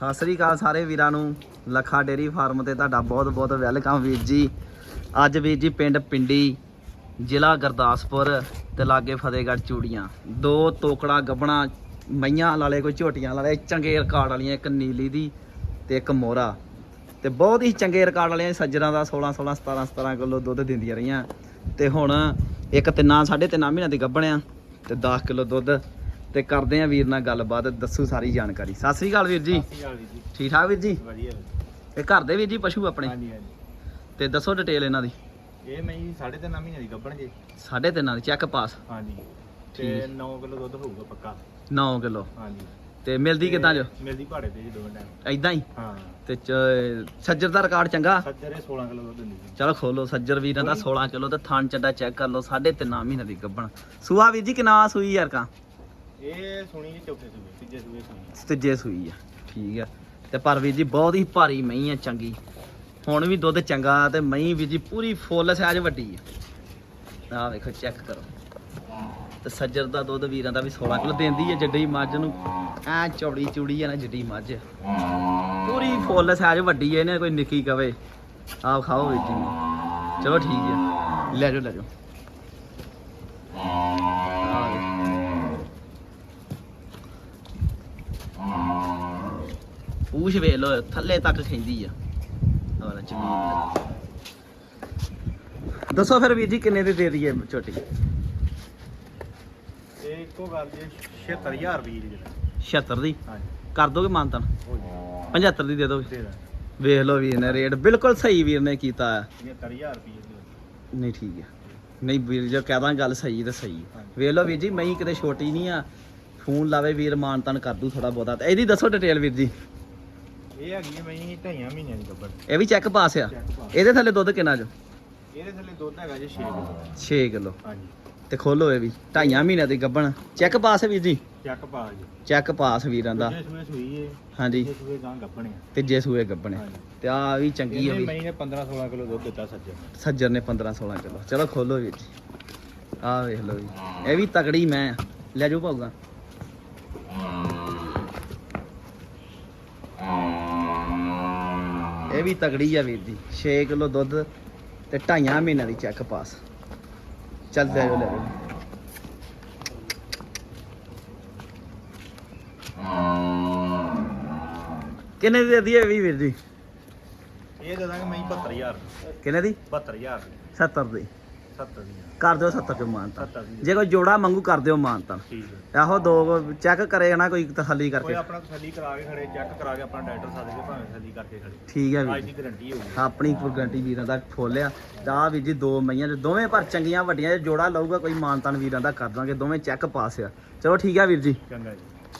ਸਤਿ ਸ੍ਰੀ ਅਕਾਲ ਸਾਰੇ ਵੀਰਾਂ ਨੂੰ। ਲੱਖਾ ਡੇਰੀ ਫਾਰਮ ਤੇ ਤੁਹਾਡਾ ਬਹੁਤ ਬਹੁਤ ਵੈਲਕਮ ਵੀਰ ਜੀ। ਅੱਜ ਵੀਰ ਜੀ ਪਿੰਡ ਪਿੰਡੀ, ਜ਼ਿਲ੍ਹਾ ਗੁਰਦਾਸਪੁਰ ਤੇ ਲਾਗੇ ਫਤਿਹਗੜ੍ਹ ਚੂੜੀਆਂ। ਦੋ ਤੋਕੜਾ ਗੱਬਣਾ, ਮਈਆਂ ਲਾਲੇ ਕੋਈ ਝੋਟੀਆਂ ਲਾਲੇ ਚੰਗੇ ਰਿਕਾਰਡ ਵਾਲੀਆਂ, ਇੱਕ ਨੀਲੀ ਦੀ ਤੇ ਇੱਕ ਮੋਹਰਾ। ਤੇ ਬਹੁਤ ਹੀ ਚੰਗੇ ਰਿਕਾਰਡ ਵਾਲੀਆਂ ਸੱਜਰਾਂ ਦਾ 16 16 17 17 ਕਿਲੋ ਦੁੱਧ ਦਿੰਦੀਆਂ ਰਹੀਆਂ। ਤੇ ਹੁਣ ਇੱਕ ਤਿੰਨਾਂ, ਸਾਢੇ ਤਿੰਨਾਂ ਮਹੀਨਿਆਂ ਦੀ ਗੱਭਣ ਆ ਤੇ 10 ਕਿਲੋ ਦੁੱਧ ਤੇ ਕਰਦੇ ਆ ਵੀਰ ਨਾਲ ਗੱਲਬਾਤ ਦੱਸੂ ਸਾਰੀ ਜਾਣਕਾਰੀ। ਸਤਿ ਸ੍ਰੀ ਅਕਾਲ ਵੀਰ ਜੀ। ਜੀ। ਠੀਕ ਠਾਕ ਵੀਰ ਜੀ? ਵਧੀਆ ਇਹ ਘਰ ਦੇ ਵੀਰ ਜੀ ਪਸ਼ੂ ਆਪਣੇ? ਹਾਂਜੀ ਹਾਂਜੀ। ਤੇ ਦੱਸੋ ਡਿਟੇਲ ਇਹਨਾਂ ਦੀ। ਇਹ ਮੈਂ ਜੀ ਸਾਢੇ ਤਿੰਨ ਮਹੀਨੇ ਦੀ ਗੱਭਣ ਜੀ। ਸਾਢੇ ਤਿੰਨਾਂ ਦੀ ਚੈੱਕ ਪਾਸ ਹਾਂਜੀ। ਤੇ ਠੀਕ। 9 ਕਿਲੋ ਦੁੱਧ ਹੋਊਗਾ ਪੱਕਾ। 9 ਕਿਲੋ। ਹਾਂਜੀ। ਤੇ ਮਿਲਦੀ ਕਿਦਾਂ ਜੋ? ਮਿਲਦੀ ਭਾੜੇ ਤੇ ਜੀ ਦੋਵੇਂ ਟਾਈਮ। ਐਦਾਂ ਹੀ? ਹਾਂ। ਤੇ ਸੱਜਰ ਦਾ ਰਿਕਾਰਡ ਚੰਗਾ? ਸੱਜਰੇ 16 ਕਿਲੋ ਦੁੱਧ ਦਿੰਦੀ ਚਲੋ ਖੋਲੋ ਸੱਜਰ ਵੀਰਾਂ ਦਾ 16 ਕਿਲੋ ਤੇ ਥਣ ਚੱਡਾ ਚੈੱਕ ਕਰ ਲਓ ਸਾਢੇ ਤਿੰਨਾਂ ਮਹੀਨੇ ਦੀ ਗੱਭਣ। ਸੂਆ ਵੀਰ ਜੀ ਕਿੰਨਾ ਸੂਈ ਯਾਰ ਕਾ ਇਹ ਸੁਣੀ ਜੀ ਚੌਥੇ ਸੂਏ, ਤੀਜੇ ਸੂਏ ਸੁਣੀ। ਤੀਜੇ ਸੂਈ ਆ, ਠੀਕ ਆ। ਤੇ ਪਰ ਵੀਰ ਜੀ, ਬਹੁਤ ਹੀ ਭਾਰੀ ਮਹੀਂ ਆ, ਚੰਗੀ। ਹੁਣ ਵੀ ਦੁੱਧ ਚੰਗਾ ਤੇ ਮਹੀਂ ਵੀਰ ਜੀ, ਪੂਰੀ ਫੁੱਲ ਸਾਈਜ਼ ਵੱਡੀ ਆ। ਆਹ ਵੇਖੋ ਚੈੱਕ ਕਰੋ। ਤੇ ਸੱਜਰ ਦਾ ਦੁੱਧ ਵੀਰਾਂ ਦਾ ਵੀ 16 ਕਿਲੋ ਦਿੰਦੀ ਹੈ ਜੱਡੀ ਮੱਝ ਨੂੰ। ਐ ਚੌੜੀ ਚੂੜੀ ਆ ਨਾ, ਜੱਡੀ ਮੱਝ। ਪੂਰੀ ਫੁੱਲ ਸਾਈਜ਼ ਵੱਡੀ ਹੈ ਇਹਨੇ ਕੋਈ ਨਿੱਕੀ ਕਵੇ। ਆਪ ਖਾਓ ਵੀਰ ਜੀ। ਚਲੋ ਠੀਕ ਆ। ਲੈ ਜਾਓ ਲੈ ਜਾਓ। ਪੂਛ ਵੇਖ ਲੋ ਥੱਲੇ ਤੱਕ ਖਿੰਦੀ ਆ। ਹੋਰ ਜ਼ਮੀਨ। ਦੱਸੋ ਫਿਰ ਵੀਰ ਜੀ ਕਿੰਨੇ ਦੀ ਦੇ ਦਈਏ ਛੋਟੀ ਇਹ ਇੱਕੋ ਗੱਲ ਜੀ 76000 ਰੁਪਏ ਦੀ ਜਿਹੜਾ 76 ਦੀ? ਹਾਂਜੀ। ਕਰ ਦੋਗੇ ਮਾਨਤਨ? ਹੋ ਜੀ। 75 ਦੀ ਦੇ ਦੋਗੇ? ਦੇ ਵੇਖ ਲਓ ਵੀਰ ਨੇ ਰੇਟ ਬਿਲਕੁਲ ਸਹੀ ਵੀਰ ਨੇ ਕੀਤਾ ਆ। 75000 ਰੁਪਏ ਦੀ ਨਹੀਂ ਠੀਕ ਹੈ ਨਹੀਂ ਵੀਰ ਜੋ ਕਹਦਾ ਗੱਲ ਸਹੀ ਤੇ ਸਹੀ। ਵੇਖ ਲਓ ਵੀਰ ਜੀ ਮੈਂ ਕਿਤੇ ਛੋਟੀ ਨਹੀਂ ਆ। ਫੋਨ ਲਾਵੇ ਵੀਰ ਮਾਨਤਨ ਕਰ ਦੂ ਥੋੜਾ ਬਹੁਤਾ। ਤੇ ਇਹਦੀ ਦੱਸੋ ਡਿਟੇਲ ਵੀਰ ਜੀ। ਇਹ ਹੈਗੀ ਹੈ ਮੈਂ ਢਾਈਆਂ ਮਹੀਨਿਆਂ ਦੀ ਗੱਭਣ ਇਹ ਵੀ ਚੈੱਕ ਪਾਸ ਆ? ਚੈੱਕ ਪਾ ਇਹਦੇ ਥੱਲੇ ਦੁੱਧ ਕਿੰਨਾ ਜੋ? ਇਹਦੇ ਥੱਲੇ ਦੁੱਧ ਹੈਗਾ ਜੀ 6 ਕਿਲੋ। 6 ਕਿਲੋ। ਹਾਂਜੀ। ਤੇ ਖੋਲੋ ਇਹ ਵੀ ਢਾਈਆਂ ਮਹੀਨਿਆਂ ਦੀ ਗੱਭਣ ਚੈੱਕ ਪਾਸ ਵੀਰ ਜੀ? ਚੈੱਕ ਪਾ ਜੀ। ਚੈੱਕ ਪਾਸ ਵੀਰਾਂ ਦਾ। ਸੂਈ ਏ। ਹਾਂਜੀ। ਤੀਜੇ ਸੂਏ ਗਾਂ ਗੱਭਣ ਆ। ਤੀਜੇ ਸੂਏ ਗੱਭਣ ਹੈ ਹਾਂਜੀ। ਤੇ ਆ ਵੀ ਚੰਗੀ ਆ ਇਹਨੇ ਵੀ। ਮੈਂ ਨੇ 15 16 ਕਿਲੋ ਦੁੱਧ ਦਿੱਤਾ ਸੱਜਣ। ਸੱਜਰ ਨੇ 15 16 ਕਿਲੋ। ਚਲੋ ਖੋਲੋ ਵੀਰ ਜੀ। ਆ ਵੇਖ ਲਓ ਜੀ ਇਹ ਵੀ ਤਕੜੀ ਮੈਂ ਆ। ਲੈ ਜਾਓ ਭਾਊਗਾ। ਇਹ ਵੀ ਤਗੜੀ ਆ ਵੀਰ ਜੀ। 6 ਕਿਲੋ ਦੁੱਧ ਤੇ ਢਾਈਆਂ ਮਹੀਨਿਆਂ ਦੀ ਚੈੱਕ ਪਾਸ ਚੱਲ ਲੈ ਜਾਓ ਲੈ ਕਿੰਨੇ ਦੀ ਦੇ ਦਈਏ ਵੀ ਵੀਰ ਜੀ? ਇਹ ਦੇ ਦਾਂਗੇ ਮੈਂ 72000 ਕਿੰਨੇ ਦੀ? 72000 70 ਦੀ। 70 ਦੀ ਕਰ ਦਿਓ 70 ਚ ਮਾਨਤਾ। 70 ਦੀ ਜੇ ਕੋਈ ਜੋੜਾ ਮੰਗੂ ਕਰ ਦਿਓ ਮਾਨਤਾ। ਠੀਕ ਹੈ। ਆਹੋ ਦੋ ਚੈੱਕ ਕਰੇ ਨਾ ਕੋਈ ਤਸੱਲੀ ਕੋਈ ਕਰਕੇ ਆਪਣਾ ਤਸੱਲੀ ਕਰਾ ਕੇ ਖੜੇ ਚੈੱਕ ਕਰਾ ਕੇ ਆਪਣਾ ਡਾਕਟਰ ਸਾਦੇ ਕੇ ਭਾਵੇਂ ਤਸੱਲੀ ਕਰਕੇ ਖੜੇ। ਠੀਕ ਹੈ ਅੱਜ ਵੀਰ ਦੀ ਗਾਰੰਟੀ ਹੋਊਗੀ ਆਪਣੀ ਗਰੰਟੀ ਵੀਰਾਂ ਦਾ ਖੋਲਿਆ। ਤਾਂ ਆਹ ਵੀਰ ਜੀ ਦੋ ਮਈਆਂ ਦੇ ਦੋਵੇਂ ਪਰ ਚੰਗੀਆਂ ਵੱਡੀਆਂ ਜੇ ਜੋੜਾ ਲਊਗਾ ਕੋਈ ਮਾਨਤਾਨ ਵੀਰਾਂ ਦਾ ਕਰ ਦਾਂਗੇ। ਦੋਵੇਂ ਚੈੱਕ ਪਾਸ ਆ। ਚਲੋ ਠੀਕ ਆ ਵੀਰ ਜੀ। ਚੰਗਾ ਜੀ।